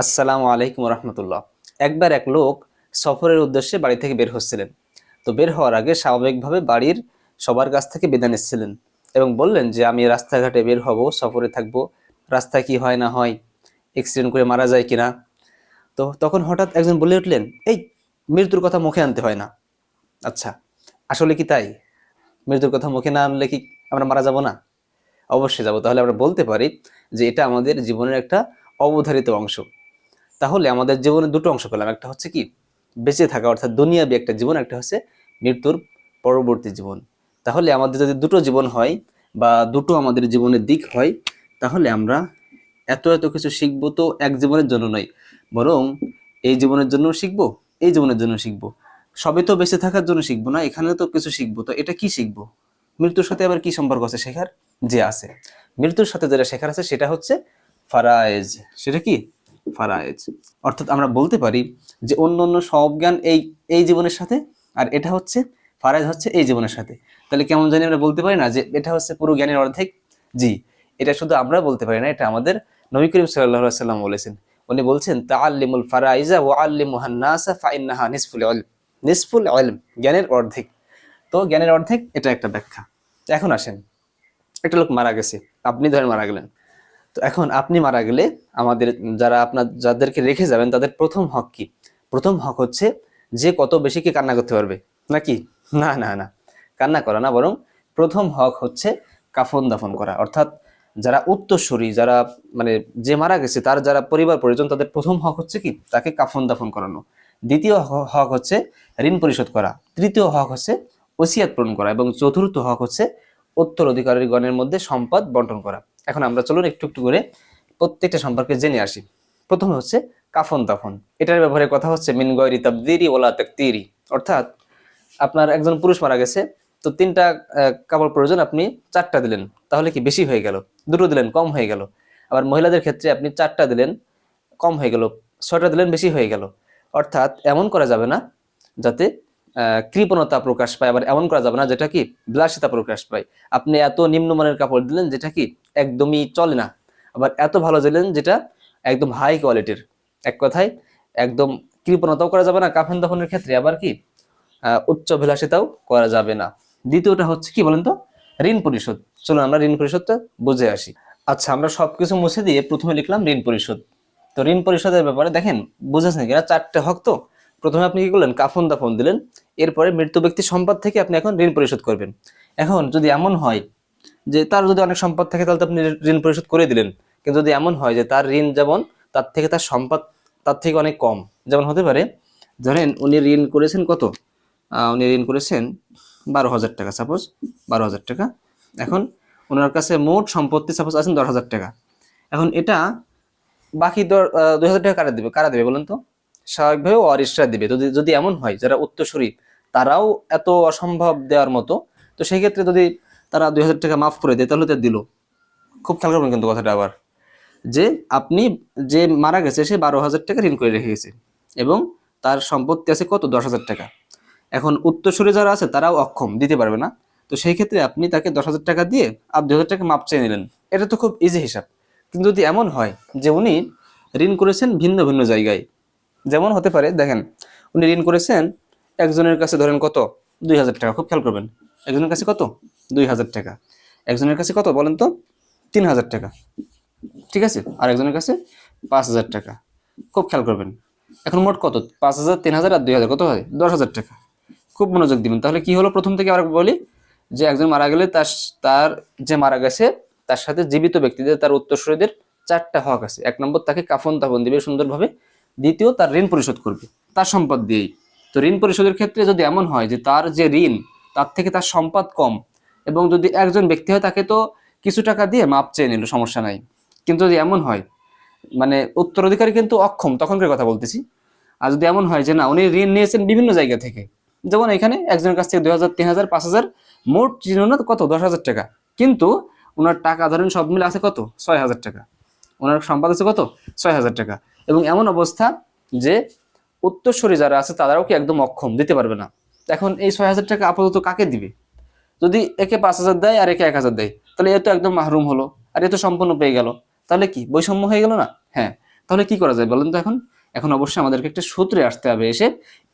আসসালামু আলাইকুম রহমতুল্লাহ। একবার এক লোক সফরের উদ্দেশ্যে বাড়ি থেকে বের হচ্ছিলেন। তো বের হওয়ার আগে স্বাভাবিকভাবে বাড়ির সবার কাছ থেকে বিদায় নিচ্ছিলেন এবং বললেন যে, আমি রাস্তাঘাটে বের হব, সফরে থাকব। রাস্তায় কি হয় না হয় অ্যাক্সিডেন্ট করে মারা যায় কিনা? তো তখন হঠাৎ একজন বলে উঠলেন, এই, মৃত্যুর কথা মুখে আনতে হয় না। আচ্ছা আসলে কি তাই? মৃত্যুর কথা মুখে না আনলে কি আমরা মারা যাব না? অবশ্যই যাব। তাহলে আমরা বলতে পারি যে, এটা আমাদের জীবনের একটা অবধারিত অংশ। তাহলে আমাদের জীবনে দুটো অংশ পেলাম। একটা হচ্ছে কি? বেঁচে থাকা, অর্থাৎ দুনিয়াবি একটা জীবন, একটা হচ্ছে মৃত্যুর পরবর্তী জীবন। তাহলে আমাদের যদি দুটো জীবন হয় বা দুটো আমাদের জীবনের দিক হয়, তাহলে আমরা এত এত কিছু শিখব তো এক জীবনের জন্য নয়, বরং এই জীবনের জন্য শিখব, এই জীবনের জন্য শিখব। সবে তো বেঁচে থাকার জন্য শিখব না এখানে তো কিছু শিখব। তো এটা কি শিখব? মৃত্যুর সাথে আবার কি সম্পর্ক আছে শেখার? যে আছে। মৃত্যুর সাথে যেটা শেখার আছে সেটা হচ্ছে ফারায়েজ। সেটা কি? ফারায়েজ অর্থাৎ আমরা বলতে পারি যে অন্য অন্য সব জ্ঞান এই এই জীবনের সাথে, আর এটা হচ্ছে ফারায়েজ হচ্ছে এই জীবনের সাথে। তাহলে কেমন জানি আমরা বলতে পারি না যে এটা হচ্ছে পুরো জ্ঞানের অর্ধেক? জি, এটা শুধু আমরা বলতে পারি না, এটা আমাদের নবী করিম সাল্লাহ সাল্লাম বলেছেন। উনি বলছেন তা আল্লিমুল ফারাইজা ও আল্লিম হান্নাসা ফাইন্নাহা নিসফুল ইলম। নিসফুল ইলম, জ্ঞানের অর্ধেক। তো জ্ঞানের অর্ধেক এটা একটা ব্যাখ্যা। এখন আসেন, একটা লোক মারা গেছে, আপনি ধরেন মারা গেলেন। তো এখন আপনি মারা গেলে আমাদের যারা আপনার, যাদেরকে রেখে যাবেন, তাদের প্রথম হক কি? প্রথম হক হচ্ছে যে কত বেশি কি কান্না করতে পারবে। নাকি? না না না। কান্না করা না, বরং প্রথম হক হচ্ছে কাফন দাফন করা। অর্থাৎ যারা উত্তরসূরি, যারা মানে যে মারা গেছে, তার যারা পরিবার, পরিজন, তাদের প্রথম হক হচ্ছে কি? তাকে কাফন দাফন করানো। দ্বিতীয় হক হচ্ছে ঋণ পরিশোধ করা। তৃতীয় হক হচ্ছে ওসিয়াত পূরণ করা। এবং চতুর্থ হক হচ্ছে উত্তর অধিকারীগণের মধ্যে সম্পদ বন্টন করা। এখন আমরা চলুন একটু একটু করে প্রত্যেকটা সম্পর্কে জেনে আসি। প্রথমে হচ্ছে কাফন দাফন। এটার ব্যাপারে কথা হচ্ছে, মিন গয়রি তাবদিরি ওলা তাকতিরি। অর্থাৎ আপনার একজন পুরুষ মারা গেছে, তো তিনটা কাপড় প্রয়োজন, আপনি চারটা দিলেন। তাহলে কি বেশি হয়ে গেল? দুটো দিলেন, কম হয়ে গেল। আবার মহিলাদের ক্ষেত্রে আপনি চারটা দিলেন, কম হয়ে গেল। ছয়টা দিলেন, বেশি হয়ে গেল। অর্থাৎ এমন করা যাবে না, যাতে কৃপণতা প্রকাশ পায়। আবার এমন করা যাবে না, যেটা কি বিলাসিতা প্রকাশ পায়। আপনি এত নিম্নমানের কাপড় দিলেন, যেটা কি একদমই চলে না। আবার এত ভালো দিলেন যেটা একদম হাই কোয়ালিটির এক কথায় একদম কৃপণতাও করা যাবে না কাফন দাফনের ক্ষেত্রে। আবার কি? উচ্চ বিলাসিতাও করা যাবে না। দ্বিতীয়টা হচ্ছে কি বলেন তো? ঋণ পরিশোধ। চলুন আমরা ঋণ পরিশোধটা বুঝে আসি। আচ্ছা আমরা সব কিছু মুছে দিয়ে প্রথমে লিখলাম ঋণ পরিশোধ। তো ঋণ পরিশোধের ব্যাপারে দেখেন, বুঝেছেন কিনা চারটে হক তো। প্রথমে আপনি কি করলেন? কাফন দাফন দিলেন। এরপরে মৃত্যু ব্যক্তি সম্পদ থেকে আপনি এখন ঋণ পরিশোধ করবেন। এখন যদি এমন হয় যে তার যদি অনেক সম্পদ থাকে, তাহলে তো আপনি ঋণ পরিশোধ করে দিলেন। কিন্তু যদি এমন হয় যে তার ঋণ যেমন, তার থেকে তার সম্পদ, তার থেকে অনেক কম। যেমন হতে পারে, ধরেন উনি ঋণ করেছেন কত? উনি ঋণ করেছেন বারো হাজার টাকা সাপোজ বারো হাজার টাকা। এখন ওনার কাছে মোট সম্পত্তি সাপোজ আছেন দশ হাজার টাকা। এখন এটা বাকি দুই হাজার টাকা কারা দেবে? কারা দেবে বলেন তো? স্বাভাবিকভাবে ওয়ারিশরা দিবে। যদি যদি এমন হয়, যারা উত্তরসূরি, তারাও এত অসম্ভব দেওয়ার মতো। তো সেই ক্ষেত্রে যদি তারা দুই হাজার টাকা মাফ করে দেয়, তাহলে তো দিল। খুব খেয়াল করবেন কিন্তু কথাটা আবার। যে আপনি যে মারা গেছে, সে বারো হাজার টাকা ঋণ করে রেখে গেছে এবং তার সম্পত্তি আছে কত? দশ হাজার টাকা। এখন উত্তরসূরি যারা আছে, তারাও অক্ষম, দিতে পারবে না। তো সেই ক্ষেত্রে আপনি তাকে দশ হাজার টাকা দিয়ে আর দুই হাজার টাকা মাপ চেয়ে নিলেন। এটা তো খুব ইজি হিসাব। কিন্তু যদি এমন হয় যে উনি ঋণ করেছেন ভিন্ন ভিন্ন জায়গায়, যেমন হতে পারে, দেখেন, উনি ঋণ করেছেন একজনের কাছে ধরেন কত? দুই হাজার টাকা। খুব খেয়াল করবেন। একজনের কাছে কত? দুই হাজার টাকা। একজনের কাছে কত বলেন তো? তিন হাজার টাকা। ঠিক আছে? আর একজনের কাছে পাঁচ হাজার টাকা। খুব খেয়াল করবেন। এখন মোট কত? পাঁচ হাজার, তিন হাজার আর দুই হাজার কত হয়? দশ হাজার টাকা। খুব মনোযোগ দিবেন। তাহলে কি হলো? প্রথম থেকে আবার বলি যে একজন মারা গেলে তার তার যে মারা গেছে, তার সাথে জীবিত ব্যক্তিদের, তার উত্তরসূরিদের চারটা হক আছে। এক নম্বর, তাকে কাফন তাফন দিবে সুন্দরভাবে। দ্বিতীয়, তার ঋণ পরিশোধ করবে। তার সম্পদ দিয়েই। তো ঋণ পরিশোধের ক্ষেত্রে যদি এমন হয় যে তার যে ঋণ, তার থেকে তার সম্পদ কম এবং যদি একজন ব্যক্তি হয় তাকে তো কিছু টাকা দিয়ে মাপ চেয়ে নিল, সমস্যা নাই। কিন্তু যদি এমন হয় মানে উত্তরাধিকারী কিন্তু অক্ষম তখনকার কথা বলতেছি। আর যদি এমন হয় যে না, উনি ঋণ নিয়েছেন বিভিন্ন জায়গা থেকে, যেমন এখানে একজনের কাছ থেকে দুই হাজার, তিন হাজার, পাঁচ হাজার, মোট ওনার কত? দশ হাজার টাকা। কিন্তু ওনার টাকা ধরেন সব মিলে আছে কত? ছয় হাজার টাকা। ওনার সম্পদ আছে কত? ছয় হাজার টাকা। এবং এমন অবস্থা যে উত্তরসূরি যারা আছে তারাও কি একদম অক্ষম, দিতে পারবে না। এখন এই ছয় হাজার টাকা আপাতত কাকে দিবে? যদি একে পাঁচ হাজার দেয় আর একে এক হাজার দেয়, তাহলে এ তো একদম মাহরুম হলো, আর এ তো সম্পূর্ণ পেয়ে গেল। তাহলে কি? বৈষম্য হয়ে গেল না? হ্যাঁ। তাহলে কি করা যায় বলেন তো এখন? এখন অবশ্যই আমাদেরকে একটা সূত্রে আসতে হবে এসে,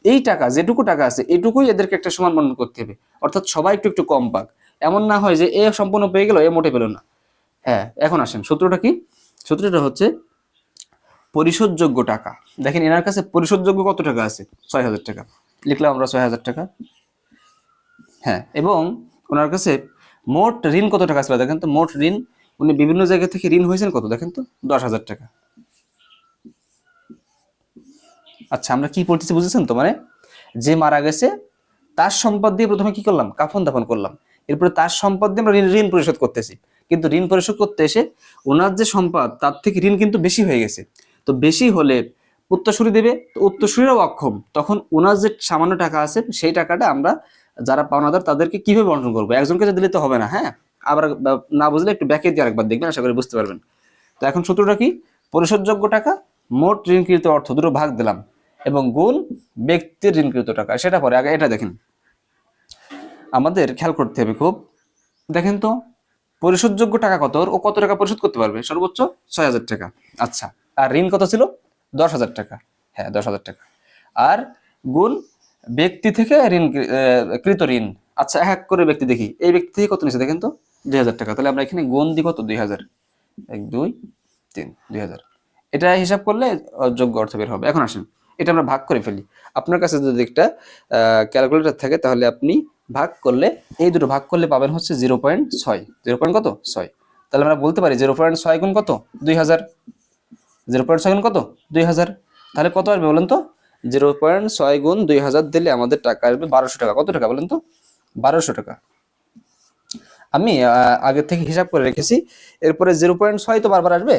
এই টাকা, যেটুকু টাকা আছে, এটুকুই এদেরকে একটা সমান বন্টন করতে হবে। অর্থাৎ সবাই একটু একটু কম পাক। এমন না হয় যে এ সম্পূর্ণ পেয়ে গেল, এ মোটে পেল না। হ্যাঁ এখন আসেন, সূত্রটা কি? সূত্রটা হচ্ছে পরিশোধযোগ্য টাকা। দেখেন এনার কাছে পরিশোধযোগ্য কত টাকা আছে? ছয় হাজার টাকা। লিখলাম আমরা ছয় হাজার টাকা। হ্যাঁ এবং ওনার কাছে মোট ঋণ কত টাকা ছিল? দেখেন তো, মোট ঋণ, উনি বিভিন্ন জায়গা থেকে ঋণ হয়েছেন কত? দেখেন তো, দশ হাজার টাকা। আচ্ছা আমরা কি পড়তেছি বুঝেছেন তো? মানে যে মারা গেছে, তার সম্পদ দিয়ে প্রথমে কি করলাম? কাফন দাফন করলাম। এরপরে তার সম্পদ দিয়ে আমরা ঋণ পরিশোধ করতেছি। কিন্তু ঋণ পরিশোধ করতে এসে ওনার যে সম্পদ, তার থেকে ঋণ কিন্তু বেশি হয়ে গেছে। তো বেশি হলে উত্তরসূরি দেবে, তো উত্তরসূরিরাও অক্ষম। তখন ওনার যে সামান্য টাকা আছে, সেই টাকাটা আমরা যারা পাওনাদার তাদেরকে কীভাবে বন্টন করব? একজনকে যে দিলে তো হবে না হ্যাঁ? আবার না বুঝলে একটু ব্যাকে দিয়ে আরেকবার দেখবেন, আশা করি বুঝতে পারবেন। তো এখন সূত্রটা কি? পরিশোধযোগ্য টাকা, মোট ঋণকৃত অর্থ, দুটো ভাগ দিলাম, এবং গুণ ব্যক্তির ঋণকৃত টাকা, সেটা পরে, আগে এটা দেখেন। আমাদের খেয়াল করতে হবে খুব। দেখেন তো, পরিশোধযোগ্য টাকা কত ও কত টাকা পরিশোধ করতে পারবে? সর্বোচ্চ ছয় হাজার টাকা। আচ্ছা আর ঋণ কত ছিল? দশ হাজার টাকা। হ্যাঁ দশ হাজার টাকা। আর গুণ ব্যক্তি থেকে ঋণ কৃত ঋণ। আচ্ছা এক করে ব্যক্তি দেখি। এই ব্যক্তি থেকে কত নিচ্ছে দেখেন তো? দুই হাজার টাকা। তাহলে আমরা এখানে গুণ দিই কত দুই হাজার। এক, দুই, তিন, দুই হাজার। এটা হিসাব করলে যোগ্য অর্থ বের হবে। এখন আসেন, এটা আমরা ভাগ করে ফেলি। আপনার কাছে যদি একটা ক্যালকুলেটর থাকে, তাহলে আপনি ভাগ করলে, এই দুটো ভাগ করলে পাবেন হচ্ছে জিরো পয়েন্ট ছয়। জিরো পয়েন্ট কত? ছয়। তাহলে আমরা বলতে পারি জিরো পয়েন্ট ছয় গুণ কত? দুই হাজার। জিরো পয়েন্ট ছয় গুণ কত? দুই হাজার। তাহলে কত আসবে বলেন তো? জিরো পয়েন্ট ছয় গুণ দুই হাজার দিলে আমাদের টাকা আসবে বারোশো টাকা। কত টাকা বলেন তো? বারোশো টাকা। আমি আগের থেকে হিসাব করে রেখেছি। এরপরে জিরো পয়েন্ট ছয় তো বারবার আসবে।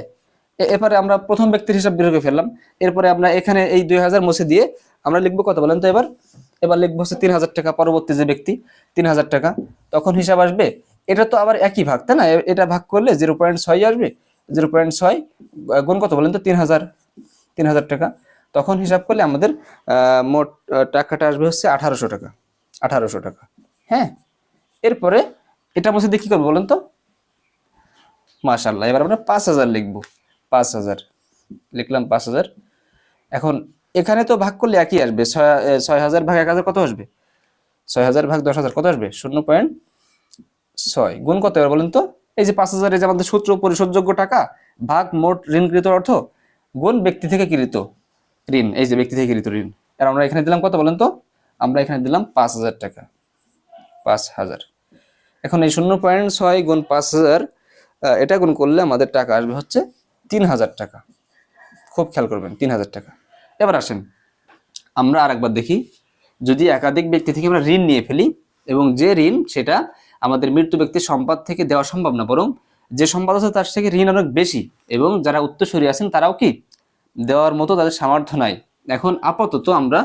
এরপরে আমরা প্রথম ব্যক্তির হিসাব বের করে ফেললাম। এরপরে আমরা এখানে এই দুই হাজার মুছে দিয়ে আমরা লিখব কত বলেন তো এবার? এবার লিখব হচ্ছে তিন হাজার টাকা পরবর্তী যে ব্যক্তি, তিন হাজার টাকা। তখন হিসাব আসবে। এটা তো আবার একই ভাগ, তাই না? এটা ভাগ করলে জিরো পয়েন্ট ছয় আসবে। জিরো পয়েন্ট ছয় গুণ কত বলেন তো? তিন হাজার তিন হাজার টাকা। তখন হিসাব করলে আমাদের মোট টাকাটা আসবে হচ্ছে আঠারোশো টাকা আঠারোশো টাকা। হ্যাঁ? এরপরে এটা মুছে দিয়ে কি করব বলেন তো? মাশাল্লাহ এবার আমরা পাঁচ হাজার লিখব, পাঁচ হাজার। লিখলাম পাঁচ হাজার। এখন এখানে তো ভাগ করলে একই আসবে, ছয় হাজার ভাগ এক হাজার কত আসবে? ছয় হাজার ভাগ দশ হাজার কত আসবে? শূন্য পয়েন্ট ছয়। গুণ কত এবার বলেন তো? এই যে পাঁচ হাজার, এই যে আমাদের সূত্র পরিশোধযোগ্য টাকা, ভাগ মোট ঋণকৃত অর্থ, গুণ ব্যক্তি থেকে কৃত। ঋণ, এই যে ব্যক্তি থেকে কৃত ঋণ। আর আমরা এখানে দিলাম কত বলেন তো? আমরা এখানে দিলাম পাঁচ হাজার টাকা। পাঁচ হাজার। এখন এই শূন্য পয়েন্ট ছয় গুণ পাঁচ হাজার এটা গুণ করলে আমাদের টাকা আসবে হচ্ছে তিন হাজার টাকা। খুব খেয়াল করবেন, তিন হাজার টাকা। এবার আসেন, আমরা আর একবার দেখি, যদি একাধিক ব্যক্তি থেকে আমরা ঋণ নিয়ে ফেলি এবং যে ঋণ সেটা আমাদের মৃত্যু ব্যক্তির সম্পদ থেকে দেওয়া সম্ভব না, বরং যে সম্পদ আছে তার থেকে ঋণ অনেক বেশি এবং যারা উত্তরসূরি আছেন তারাও কি দেওয়ার মতো তাদের সামর্থ্য নাই। এখন আপাতত আমরা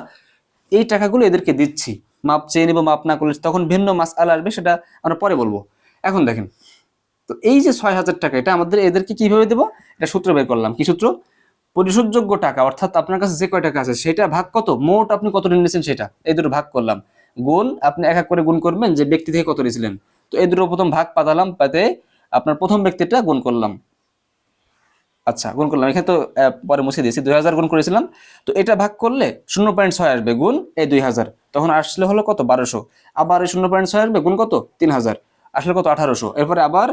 এই টাকাগুলো এদেরকে দিচ্ছি। মাপ চেয়ে নেব, মাপ না করলে তখন ভিন্ন মাস আল আসবে, সেটা আমরা পরে বলব। এখন দেখেন, তো এই যে ছয় হাজার টাকা, এটা আমাদের এদেরকে কীভাবে দেবো? এটা সূত্র বের করলাম। কি সূত্র? পরিশোধযোগ্য টাকা, অর্থাৎ আপনার কাছে যে কয় টাকা আছে, সেটা ভাগ কত? মোট আপনি কত নিয়েছেন সেটা। এই দুটো ভাগ করলাম। গুণ, আপনি এক এক করে গুণ করবেন যে ব্যক্তি থেকে কত নিয়েছিলেন। তো এই দুটো প্রথম ভাগ পাতালাম, পাতে আপনার প্রথম ব্যক্তিটা গুণ করলাম। আচ্ছা গুণ করলাম। এখানে তো পরে মুছে দিয়েছি। দুই হাজার গুণ করেছিলাম। তো এটা ভাগ করলে শূন্য পয়েন্ট ছয় আসবে গুণ এই দুই হাজার। তখন আসলে হলো কত? বারোশো। আবার এই শূন্য পয়েন্ট ছয় আসবে গুণ কত? তিন হাজার। আসলে কত? আঠারোশো। এরপরে আবার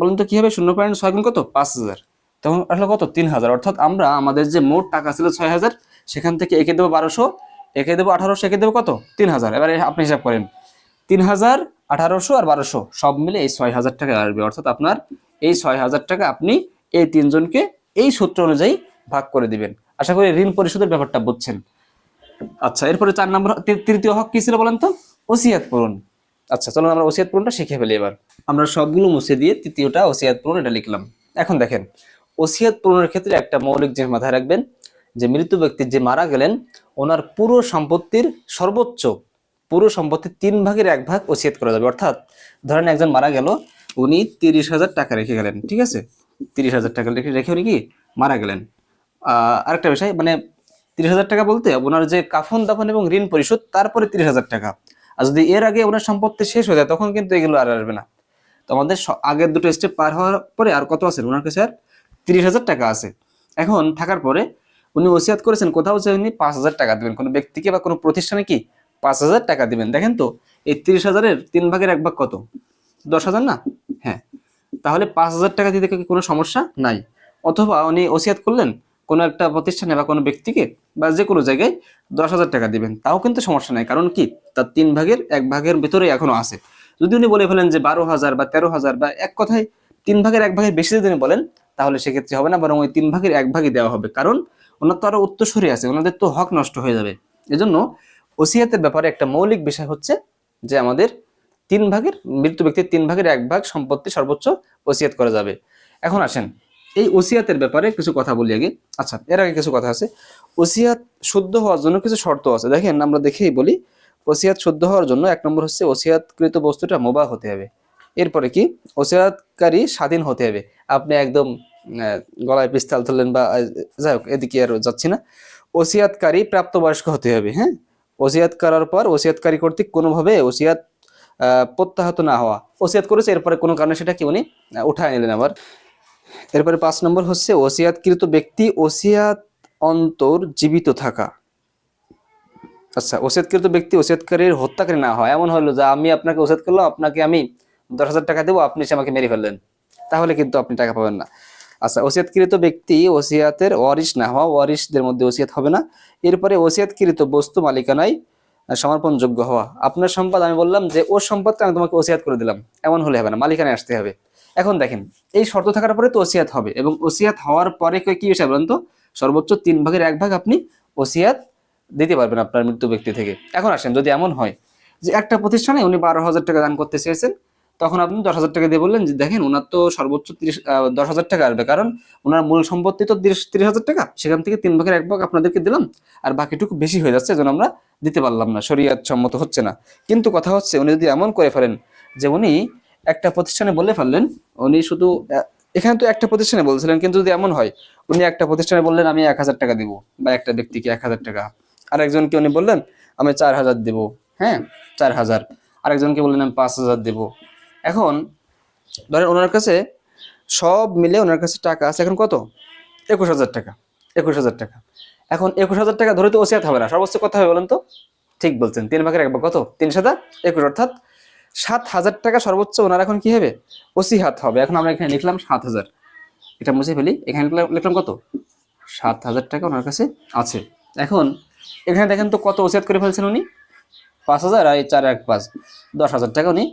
বলুন তো কি হবে? শূন্য পয়েন্ট ছয় গুণ কত? পাঁচ হাজার। তখন আসলে কত? তিন হাজার। অর্থাৎ আমরা আমাদের যে মোট টাকা ছিল ছয় হাজার, সেখান থেকে একে দেবো বারোশো, একে দেবো আঠারোশো, একে দেবো কত? তিন হাজার। এবার আপনি হিসাব করেন। তিন হাজার, আঠারোশো আর বারোশো, সব মিলে এই ছয় হাজার টাকা আসবে। অর্থাৎ আপনার এই ছয় হাজার টাকা আপনি এই তিনজনকে এই সূত্র অনুযায়ী ভাগ করে দিবেন। আশা করি ঋণ পরিশোধের ব্যাপারটা বুঝছেন। আচ্ছা এরপরে চার নম্বর তৃতীয় হক কি ছিল বলেন তো? ওসিয়াত পূরণ। আচ্ছা চলুন আমরা ওসিয়াত পূরণটা শিখে ফেলি এবার। আমরা সবগুলো মুছে দিয়ে তৃতীয়টা ওসিয়াত পূরণ এটা লিখলাম। এখন দেখেন, ওসিয়াত পূরণের ক্ষেত্রে একটা মৌলিক জিনিস মাথায় রাখবেন, যে মৃত ব্যক্তি যে মারা গেলেন, ওনার পুরো সম্পত্তির সর্বোচ্চ, পুরো সম্পত্তির তিন ভাগের এক ভাগ ওসিয়াত করা যাবে। অর্থাৎ ধরেন একজন মারা গেল, উনি তিরিশ হাজার টাকা রেখে গেলেন, ঠিক আছে? তিরিশ হাজার টাকা রেখে রেখে উনি কি মারা গেলেন। আরেকটা বিষয় মানে তিরিশ হাজার টাকা বলতে ওনার যে কাফন, দাফন এবং ঋণ পরিশোধ, তারপরে তিরিশ হাজার টাকা। আর যদি এর আগে ওনার সম্পত্তি শেষ হয়ে যায়, তখন কিন্তু এগুলো আর আসবে না। তো আমাদের আগের দুটো স্টেপ পার হওয়ার পরে আর কত আছে? ওনার কাছে আর তিরিশ হাজার টাকা আছে। এখন থাকার পরে উনি ওসিয়াত করেছেন, কোথাও যে উনি পাঁচ হাজার টাকা দেবেন। কোনো ব্যক্তিকে বা কোনো প্রতিষ্ঠানে কি পাঁচ হাজার টাকা দিবেন? দেখেন তো, এই তিরিশ হাজারের তিন ভাগের এক ভাগ কত? দশ হাজার না? হ্যাঁ। তাহলে পাঁচ হাজার টাকা দিতে কোনো সমস্যা নাই? অথবা উনি ওসিয়াত করলেন, কোনো একটা প্রতিষ্ঠানে বা কোনো ব্যক্তিকে বা যে কোনো জায়গায় দশ হাজার টাকা দিবেন। তাও কিন্তু সমস্যা নাই। কারণ কি? তার তিন ভাগের, এক ভাগের ভিতরে এখনও আছে। যদি উনি বলে ফেলেন যে বারো হাজার বা তেরো হাজার বা এক কথায় তিন ভাগের, এক ভাগের বেশি যদি বলেন, তাহলে সেক্ষেত্রে হবে না, বরং ওই তিন ভাগের, এক ভাগই দেওয়া হবে। কারণ ওনার তো আরও উত্তরসূরি আছে, ওনাদের তো হক নষ্ট হয়ে যাবে। এজন্য ওসিয়াতের ব্যাপারে একটা মৌলিক বিষয় হচ্ছে যে আমাদের তিন ভাগের, মৃত্যু ব্যক্তির তিন ভাগের এক ভাগ সম্পত্তি সর্বোচ্চ ওসিয়াত করা যাবে। এখন আসেন, এই ওসিয়াতের ব্যাপারে কিছু কথা বলি আগে। আচ্ছা এর আগে কিছু কথা আছে। ওসিয়াত শুদ্ধ হওয়ার জন্য কিছু শর্ত আছে। দেখেন, আমরা দেখেই বলি, ওসিয়াত শুদ্ধ হওয়ার জন্য এক নম্বর হচ্ছে ওসিয়াতকৃত বস্তুটা মোবা হতে হবে। এরপরে কি? ওসিয়াতকারী স্বাধীন হতে হবে। আপনি একদম গলায় পিস্তাল ধরলেন বা যাই হোক, এদিকে আর যাচ্ছি না। ওসিয়াতকারী প্রাপ্তবয়স্ক হতে হবে হ্যাঁ? ওসিয়াত করার পর ওসিয়াতকারী কর্তৃক কোনোভাবে ওসিয়াত প্রত্যাহত না হওয়া। ওসিয়াত করেছে, এরপরে কোনো কারণে সেটা কি উনি উঠায় নিলেন আবার। এরপরে পাঁচ নম্বর হচ্ছে, ওসিয়াতকৃত ব্যক্তি ওসিয়াত অন্তর জীবিত থাকা। আচ্ছা ওসিয়াতকৃত ব্যক্তি ওসিয়াতকারীর হত্যাকারী না হয় এমন হলো যে আমি আপনাকে ওসিয়াত করলাম, আপনাকে আমি দশ হাজার টাকা দেবো, আপনি সে আমাকে মেরে ফেললেন। তাহলে কিন্তু আপনি টাকা পাবেন না। আচ্ছা ওসিয়াতকৃত ব্যক্তি ওসিয়াতের ওয়ারিশ না হওয়া, ওয়ারিশদের মধ্যে ওসিয়াত হবে না। এরপরে ওসিয়াতকৃত বস্তু মালিকানায় সমর্পণযোগ্য হওয়া। আপনার সম্পদ আমি বললাম যে, ওর সম্পদকে আমি তোমাকে ওসিয়াত করে দিলাম। এমন হলে হবে না, মালিকানায় আসতে হবে। এখন দেখেন, এই শর্ত থাকার পরে তো ওসিয়াত হবে এবং ওসিয়াত হওয়ার পরে কে কি বিষয় বলেন তো? সর্বোচ্চ তিন ভাগের এক ভাগ আপনি ওসিয়াত দিতে পারবেন আপনার মৃত্যু ব্যক্তি থেকে। এখন আসেন, যদি এমন হয় যে একটা প্রতিষ্ঠানে উনি বারো হাজার টাকা দান করতে চেয়েছেন তখন আপনি দশ হাজার টাকা দিয়ে বললেন যে, দেখেন, ওনার তো সর্বোচ্চ তিরিশ দশ হাজার টাকা আসবে। কারণ ওনার মূল সম্পত্তি তো তিরিশ তিরিশ হাজার টাকা। সেখান থেকে তিন ভাগের এক ভাগ আপনাদেরকে দিলাম। আর বাকিটুকু বেশি হয়ে যাচ্ছে যেন আমরা দিতে পারলাম না। শরীয়ত সম্মত হচ্ছে না। কিন্তু কথা হচ্ছে, উনি যদি এমন করে ফেলেন যে, উনি একটা প্রতিষ্ঠানে বলে ফেললেন, উনি শুধু এখানে তো একটা প্রতিষ্ঠানে বলছিলেন, কিন্তু যদি এমন হয়, উনি একটা প্রতিষ্ঠানে বললেন, আমি এক হাজার টাকা দিব। বা একটা ব্যক্তিকে এক হাজার টাকা। আরেকজনকে উনি বললেন, আমি চার হাজার দেবো। হ্যাঁ চার হাজার। আরেকজনকে বললেন, আমি পাঁচ হাজার দেব। এখন ধরেন ওনার কাছে সব মিলে ওনার কাছে টাকা আছে এখন কত? একুশ হাজার টাকা। একুশ হাজার টাকা। এখন একুশ হাজার টাকা ধরে তো ওসিয়াত হবে না সর্বোচ্চ কথা হবে বলেন তো? ঠিক বলছেন তিন ভাগের এক ভাগ কত? তিন সাদা একুশ অর্থাৎ সাত হাজার টাকা সর্বোচ্চ ওনার এখন কি হবে? ওসি হাত হবে। এখন আমরা এখানে লিখলাম সাত হাজার। এটা মুছে ফেলি এখানে লিখলাম- কত? সাত হাজার টাকা ওনার কাছে আছে। এখন এখানে দেখেন তো কত ওসিয়াত করে ফেলছেন উনি? পাঁচ হাজার আর এই চার এক পাঁচ দশ হাজার টাকা উনি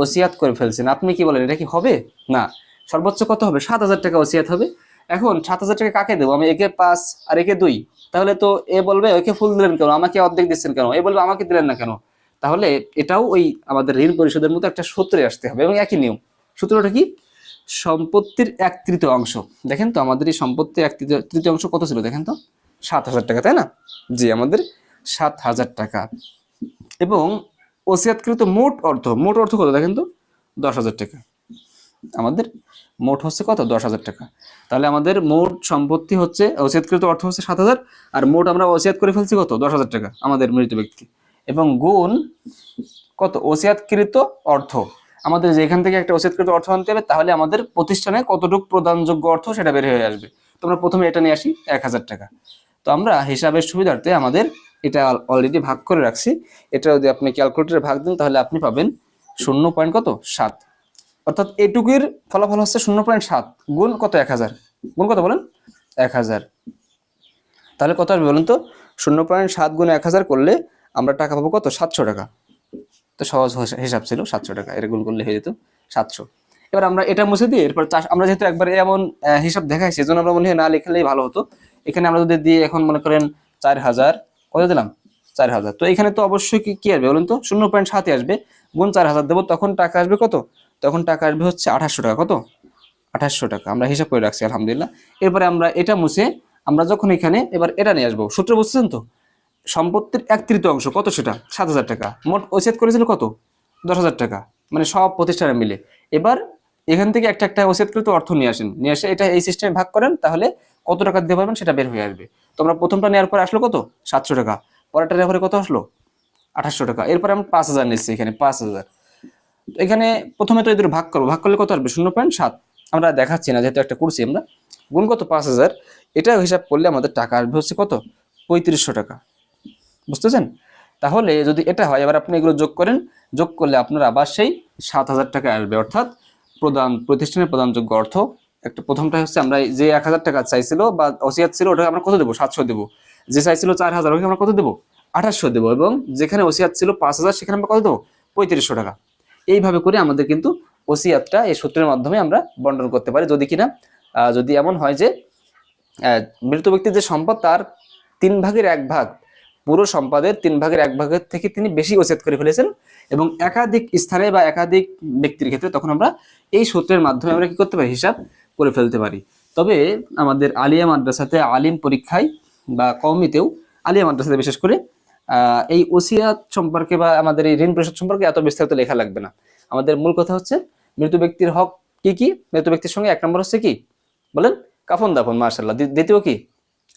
ওসিয়াত করে ফেলছেন। আপনি কি বলেন, এটা কি হবে? না। সর্বোচ্চ কত হবে? সাত হাজার টাকা ওসিয়াত হবে। এখন সাত হাজার টাকা কাকে দেবো? আমি একে পাঁচ আর একে দুই। তাহলে তো এ বলবে ওকে ফুল দিলেন কেন? আমাকে অর্ধেক দিচ্ছেন কেন? এ বলবে, আমাকে দিলেন না কেন? তাহলে এটাও ওই আমাদের ঋণ পরিশোধের মতো একটা সূত্রে আসতে হবে এবং একই নিয়ম। সূত্রটা কি? সম্পত্তির এক তৃতীয় অংশ। দেখেন তো, আমাদের এই সম্পত্তির এক তৃতীয় তৃতীয় অংশ কত ছিল দেখেন তো? সাত হাজার টাকা, তাই না? জি, আমাদের সাত হাজার টাকা। এবং ওসিয়াতকৃত মোট অর্থ মোট অর্থ কত দেখেন তো? দশ হাজার টাকা। আমাদের মোট হচ্ছে কত? দশ হাজার টাকা। তাহলে আমাদের মোট সম্পত্তি হচ্ছে, ওসিয়াতকৃত অর্থ হচ্ছে সাত হাজার, আর মোট আমরা ওসিয়াত করে ফেলছি কত? দশ হাজার টাকা আমাদের মৃত ব্যক্তি এবং গুণ কত? ওসিয়াতকৃত অর্থ। আমাদের যেখান থেকে একটা ওসিয়াতকৃত অর্থ আনতে হবে, তাহলে আমাদের প্রতিষ্ঠানে কতটুকু প্রদানযোগ্য অর্থ সেটা বের হয়ে আসবে। তো আমরা প্রথমে এটা নিয়ে আসি, এক হাজার টাকা। তো আমরা হিসাবের সুবিধার্থে আমাদের এটা অলরেডি ভাগ করে রাখছি। এটা যদি আপনি ক্যালকুলেটরে ভাগ দেন, তাহলে আপনি পাবেন শূন্য পয়েন্ট কত? সাত। অর্থাৎ এটুকুর ফলাফল হচ্ছে শূন্য পয়েন্ট সাত গুণ কত? এক হাজার। গুণ কত বলেন? এক হাজার। তাহলে কত আসবে বলুন তো? শূন্য পয়েন্ট সাত গুণ এক হাজার করলে আমরা টাকা পাবো কত? সাতশো টাকা। তো সহজ হিসাব ছিল, সাতশো টাকা। এর গুণ করলে হয়ে যেত সাতশো। এবার আমরা এটা মুছে দিই এরপর চাষ আমরা যেহেতু একবার এমন হিসাব দেখাই, সেজন্য আমরা মনে হয় না লিখলেই ভালো হতো। এখানে আমরা যদি দিয়ে এখন মনে করেন চার হাজার। কত দিলাম? চার হাজার। তো এখানে তো অবশ্যই কি কি আসবে বলুন তো? শূন্য পয়েন্ট সাতই আসবে। গুণ চার হাজার দেবো, তখন টাকা আসবে কত? তখন টাকা আসবে হচ্ছে আঠাশশো টাকা, কত? আঠাশশো টাকা। আমরা হিসাব করে রাখছি, আলহামদুলিল্লাহ। এরপরে আমরা এটা মুছে, আমরা যখন এখানে, এবার এটা নিয়ে আসব। সূত্র বুঝছেন তো? সম্পত্তির এক তৃতীয় অংশ, কত সেটা? সাত হাজার টাকা। মোট ওসিয়াত করেছিল কত? দশ হাজার টাকা। মানে সব প্রতিষ্ঠানে মিলে। এবার এখান থেকে একটা একটা ওসিয়াতকৃত অর্থ নিয়ে আসেন। নিয়ে এসে এটা এই সিস্টেমে ভাগ করেন, তাহলে কত টাকা দিতে পারবেন সেটা বের হয়ে আসবে। তোমরা প্রথমটা নেওয়ার পরে আসলো কত? সাতশো টাকা। পরেরটা নেওয়ার পরে কত আসলো? আঠাশশো টাকা। এরপরে আমরা পাঁচ হাজার নিচ্ছি এখানে, পাঁচ হাজার। এখানে প্রথমে তো এদের ভাগ করব। ভাগ করলে কত আসবে? শূন্য পয়েন্ট সাত। আমরা দেখাচ্ছি না, যেহেতু একটা করছি আমরা। গুণ কত? পাঁচ হাজার। এটা হিসাব করলে আমাদের টাকা আসবে হচ্ছে কত? পঁয়ত্রিশশো টাকা। বুঝতেছেন? তাহলে যদি এটা হয়, এবার আপনি এগুলো যোগ করেন। যোগ করলে আপনার আবার সেই সাত হাজার টাকা আসবে। অর্থাৎ প্রদান, প্রতিষ্ঠানের প্রদানযোগ্য অর্থ একটা প্রথমটা হচ্ছে আমরা যে এক হাজার টাকা চাইছিল বা ওসিয়াত ছিল ওটা আমরা কত দেবো? সাতশো দেবো। যে চাইছিল চার হাজার ওকে আমরা কত দেবো? আঠাশশো দেবো এবং যেখানে ওসিয়াত ছিল পাঁচ হাজার, সেখানে আমরা কত দেবো? পঁয়ত্রিশশো টাকা। এইভাবে করে আমাদের কিন্তু ওসিয়াতটা এই সূত্রের মাধ্যমে আমরা বন্টন করতে পারি। যদি কিনা যদি এমন হয় যে মৃত ব্যক্তির যে সম্পদ, তার তিন ভাগের এক ভাগ পুরো সম্পদের তিন ভাগের এক ভাগের থেকে তিনি বেশি ওসিয়াত করে ফেলেছেন এবং একাধিক স্থানে বা একাধিক ব্যক্তির ক্ষেত্রে তখন আমরা এই সূত্রের মাধ্যমে আমরা কি করতে পারি? হিসাব করে ফেলতে পারি। তবে আমাদের আলিয়া মাদ্রাসাতে আলিম পরীক্ষায় বা কওমিতেও আলিয়া মাদ্রাসাতে বিশেষ করে এই ওসিয়াত সম্পর্কে বা আমাদের এই ঋণ পরিশোধ সম্পর্কে এত বিস্তারিত লেখা লাগবে না। আমাদের মূল কথা হচ্ছে, মৃত ব্যক্তির হক কি কি? মৃত ব্যক্তির সঙ্গে এক নম্বর হচ্ছে কি? বলেন, কাফন দাফন মার্শাল্লাহ দ্বিতীয় কি?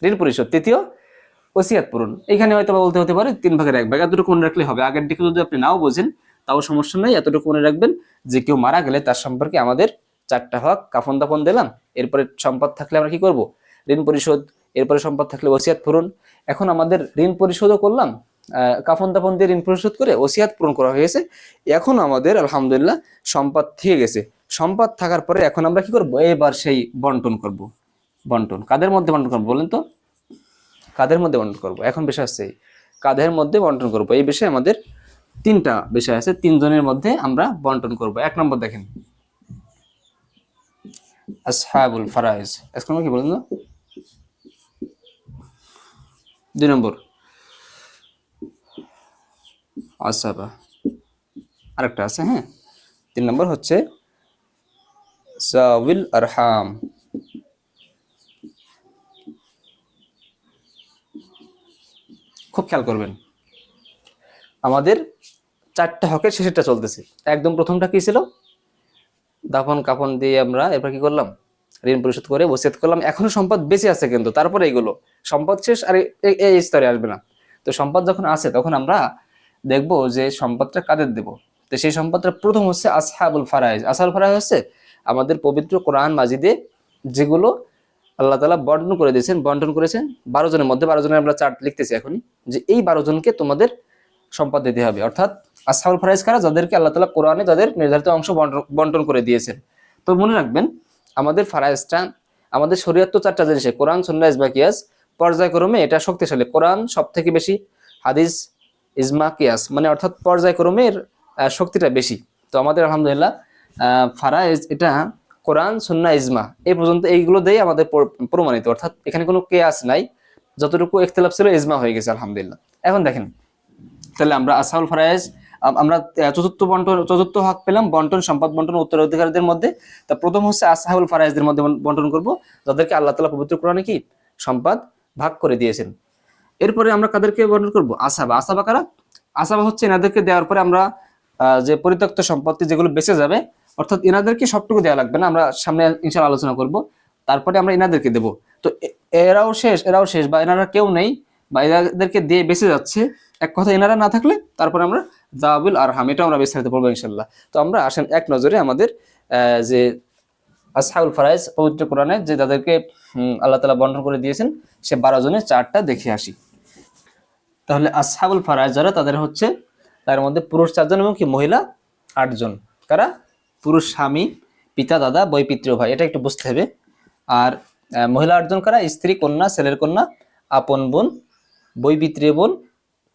ঋণ পরিশোধ। তৃতীয়, ওসিয়াত পূরণ। এখানে হয়তো বলতে হতে পারে তিন ভাগের এক ভাগ। এতটুকু মনে রাখলে হবে। আগের দিকে যদি আপনি নাও বোঝেন, তাও সমস্যা নেই। এতটুকু মনে রাখবেন যে কেউ মারা গেলে তার সম্পর্কে আমাদের চারটা হক কাফন দাফন দিলাম এরপরে সম্পদ থাকলে আমরা কি করব? ঋণ পরিশোধ এরপরে সম্পদ থাকলে ওসিয়াত পূরণ। এখন আমাদের ঋণ পরিশোধও করলাম কাফন দাফন দিয়ে ঋণ পরিশোধ করে ওসিয়াত পূরণ করা হয়েছে। এখন আমাদের আলহামদুলিল্লাহ সম্পদ থেকে গেছে। সম্পদ থাকার পরে এখন আমরা কি করব? এবার সেই বন্টন করব। বন্টন কাদের মধ্যে বন্টন করব বলেন তো? কাদের মধ্যে বন্টন করব? এখন বিষয় এই, কাদের মধ্যে বন্টন করব? এই বিষয়ে আমাদের তিনটা বিষয় আছে তিনজনের মধ্যে আমরা বন্টন করব। এক নম্বর দেখেন আসহাবুল ফারাইজ। এক নম্বর কি বলেন তো দুই নম্বর। আসাবা। আরেকটা আছে হ্যাঁ? তিন নম্বর হচ্ছে জাউল আরহাম। খুব খেয়াল করবেন। আমাদের চারটা হকের শেষেরটা চলতেছে। একদম প্রথমটা কি ছিল? দাফন কাফন দিয়ে আমরা এরপর কি করলাম? ঋণ পরিশোধ করে বসিয়াত করলাম। এখনও সম্পদ বেঁচে আছে কিন্তু, তারপরে এইগুলো সম্পদ শেষ আর এই স্তরে আসবে না। তো সম্পদ যখন আছে, তখন আমরা দেখব যে সম্পদটা কাদের দেব? তো সেই সম্পদটা প্রথম হচ্ছে আসহাবুল ফারাইজ আসহাবুল ফারাইজ হচ্ছে আমাদের পবিত্র কোরআন মাজিদে যেগুলো আল্লাহ তালা বন্টন করে দিয়েছেন, বন্টন করেছেন। বারো জনের মধ্যে, বারো জনের আমরা চার্ট লিখতেছি এখনই, যে এই বারো জনকে তোমাদের সম্পদ দিতে হবে। অর্থাৎ আসহাবুল ফারাইজ কারা যাদেরকে আল্লাহ তালা কোরআনে তাদের নির্ধারিত অংশ বন্টন- করে দিয়েছেন। তো মনে রাখবেন, আমাদের ফারাইজটা, আমাদের শরীয়ত তো চারটা জিনিসে কোরআন সন্ন্যাস বা কিয়াস পর্যায়ক্রমে এটা শক্তিশালী। কোরআন সব থেকে বেশি, হাদিস ইজমা কিয়াস মানে অর্থাৎ পর্যায়ক্রমে এর শক্তিটা বেশি। তো আমাদের আলহামদুলিল্লাহ ফারাইজ এটা কোরআন সুন্না ইজমা এই পর্যন্ত এইগুলো দিয়ে আমাদের প্রমাণিত। অর্থাৎ এখানে কোনো কেয়াস নাই, যতটুকু ইখতলাফ ছিল ইজমা হয়ে গেছে, আলহামদুলিল্লাহ। এখন দেখেন, তাহলে আমরা আসাউল ফারাইজ আমরা চতুর্থ বন্টন, চতুর্থ হক পেলাম, বন্টন, সম্পদ বন্টন, উত্তরাধিকারীদের মধ্যে। তা প্রথম হচ্ছে আসাহুল ফারাইজদের মধ্যে বন্টন করব। যাদেরকে আল্লাহ তালা পবিত্র কোরআনে কি? সম্পদ ভাগ করে দিয়েছেন। এরপরে আমরা কাদেরকে বন্টন করব? আসাবা। আসাবা কারা? আসাবা হচ্ছে এনাদেরকে দেওয়ার পরে আমরা যে পরিত্যক্ত সম্পত্তি যেগুলো বেঁচে যাবে, অর্থাৎ এনাদেরকে সবটুকু দেওয়া লাগবে না, আমরা সামনে ইনশাল আলোচনা করব। তারপরে আমরা এনাদেরকে দেব। তো এরাও শেষ এরাও শেষ, বা এনারা কেউ নেই, বা এনাদেরকে দিয়ে বেঁচে যাচ্ছে। এক কথা এনারা না থাকলে, তারপরে আমরা জাবিল আরহাম, এটা আমরা বিস্তারিত পড়ব ইনশাল্লাহ তো আমরা আসেন এক নজরে আমাদের যে আসহাউল ফারাইজ পবিত্র কোরআনে, যে তাদেরকে আল্লাহ তালা বন্টন করে দিয়েছেন, সে বারো জনের চারটা দেখে আসি। তাহলে আসহাবুল ফারাইজ যারা, তাদের হচ্ছে তার মধ্যে পুরুষ চারজন এবং কি মহিলা আটজন। কারা? পুরুষ স্বামী, পিতা, দাদা, বই পিতৃ, ভাই, এটা একটু বুঝতে হবে। আর মহিলা আটজন কারা? স্ত্রী, কন্যা, ছেলের কন্যা, আপন বোন, বই পিতৃ বোন,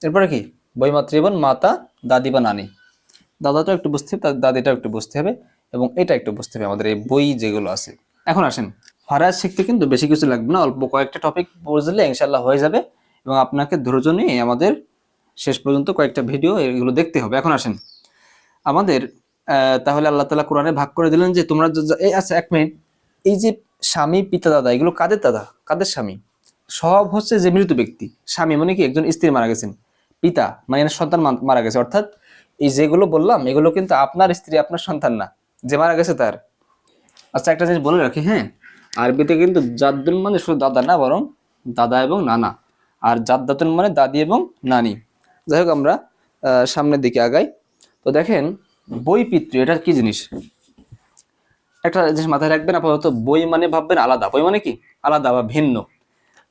এরপরে কি? বই মাতৃ বোন, মাতা দাদি বা নানি। দাদাটা একটু বুঝতে হবে দাদিটা একটু বুঝতে হবে এবং এটা একটু বুঝতে হবে আমাদের এই বই যেগুলো আছে। এখন আসেন, ফারাজ শিখতে কিন্তু বেশি কিছু লাগবে না, অল্প কয়েকটা টপিক বুঝলে ইনশাল্লাহ হয়ে যাবে এবং আপনাকে ধৈর্য নিয়ে আমাদের শেষ পর্যন্ত কয়েকটা ভিডিও এগুলো দেখতে হবে। এখন আসেন, আমাদের তাহলে আল্লাহ তালা কোরআনে ভাগ করে দিলেন যে তোমরা এই আচ্ছা এক মিনিট এই যে স্বামী, পিতা, দাদা, এগুলো কাদের দাদা? কাদের স্বামী? সব হচ্ছে যে মৃত ব্যক্তি। স্বামী মানে কি? একজন স্ত্রী মারা গেছেন। পিতা মানে এনার সন্তান মারা গেছে। অর্থাৎ এই যেগুলো বললাম, এগুলো কিন্তু আপনার স্ত্রী, আপনার সন্তান না, যে মারা গেছে তার। আচ্ছা একটা জিনিস বলে রাখি হ্যাঁ? আরবিতে কিন্তু জাদ্দুন মানে শুধু দাদা না, বরং দাদা এবং নানা। আর জাদ্দাতুন মানে দাদি এবং নানি। যাই হোক, আমরা সামনের দিকে আগাই। তো দেখেন, বই পিতৃ, এটা কি জিনিস? একটা জিনিস মাথায় রাখবেন, আপাতত বই মানে ভাববেন আলাদা। বই মানে কি? আলাদা বা ভিন্ন।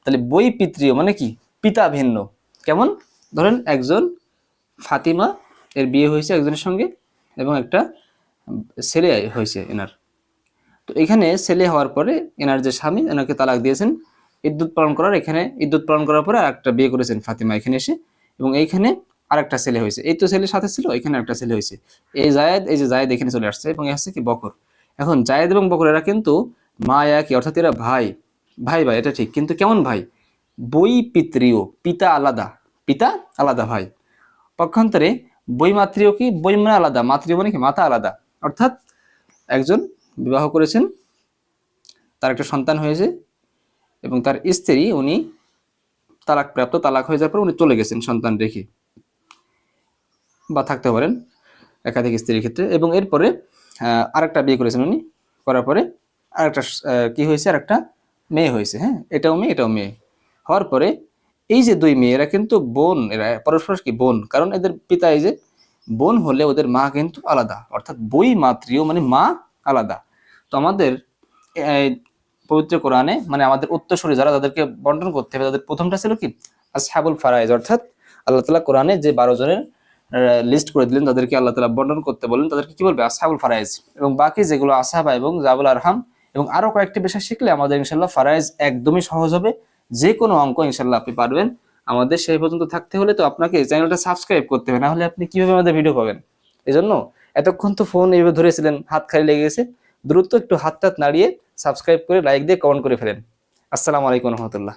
তাহলে বই পিতৃ মানে কি? পিতা ভিন্ন। কেমন? ধরেন একজন ফাতিমা, এর বিয়ে হয়েছে একজনের সঙ্গে এবং একটা ছেলে হয়েছে এনার। তো এখানে ছেলে হওয়ার পরে এনার যে স্বামী, এনাকে তালাক দিয়েছেন। ইদ্যুৎ পালন করার এখানে ইদ্যুৎ পালন করার পরে আর একটা বিয়ে করেছেন ফাতিমা এখানে এসে এবং এইখানে আরেকটা ছেলে হয়েছে। এই তো ছেলের সাথে ছিল, এখানে একটা ছেলে হয়েছে। এই জায়েদ, এই যে জায়েদ এখানে চলে আসছে এবং হচ্ছে কি বকর। এখন জায়েদ এবং বকর এরা কিন্তু মা একই অর্থাৎ এরা ভাই ভাই ভাই, এটা ঠিক। কিন্তু কেমন ভাই? বই পিতৃয় পিতা আলাদা। পিতা আলাদা ভাই। পক্ষান্তরে বই মাতৃও কি? বই মানে আলাদা মাতৃ মানে কি? মাতা আলাদা। অর্থাৎ একজন বিবাহ করেছেন, তার একটা সন্তান হয়েছে এবং তার স্ত্রী, উনি তালাক প্রাপ্ত তালাক হয়ে যাওয়ার পর উনি চলে গেছেন সন্তান রেখে বা থাকতে পারেন একাধিক স্ত্রীর ক্ষেত্রে এবং এরপরে আরেকটা বিয়ে করেছেন উনি, করার পরে আরেকটা কি হয়েছে? আরেকটা মেয়ে হয়েছে হ্যাঁ? এটাও মেয়ে এটাও মেয়ে। হওয়ার পরে এই যে দুই মেয়ে এরা কিন্তু বোন, এরা পরস্পর কি বোন? কারণ এদের পিতা এই যে বোন হলে ওদের মা কিন্তু আলাদা। অর্থাৎ বই মাতৃও মানে মা আলাদা। তো আমাদের পবিত্র কোরআনে মানে আমাদের উত্তরসূরি যারা তাদেরকে বন্টন করতে হবে, তাদের প্রথমটা ছিল কি? আসহাবুল ফারাইজ অর্থাৎ আল্লাহ তালা কোরআনে যে বারো জনের লিস্ট করে দিলেন, তাদেরকে আল্লাহ তালা বন্টন করতে বললেন, তাদেরকে কি বলবে? আসহাবুল ফারাইজ এবং বাকি যেগুলো আসাবা এবং জাবুল আরহাম এবং আরও কয়েকটি বিষয় শিখলে আমাদের ইনশাল্লাহ ফারাইজ একদমই সহজ হবে। যে কোনো অঙ্ক ইনশাল্লাহ আপনি পারবেন। আমাদের সেই পর্যন্ত থাকতে হলে তো আপনাকে চ্যানেলটা সাবস্ক্রাইব করতে হবে, নাহলে আপনি কীভাবে আমাদের ভিডিও পাবেন? এজন্য এতক্ষণ তো ফোন এইভাবে ধরেছিলেন, হাত খালি লেগে গেছে। দ্রুত একটু হাত টাত নাড়িয়ে সাবস্ক্রাইব করে লাইক দিয়ে কমেন্ট করে ফেলেন। আসসালামু আলাইকুম রহমতুল্লাহ।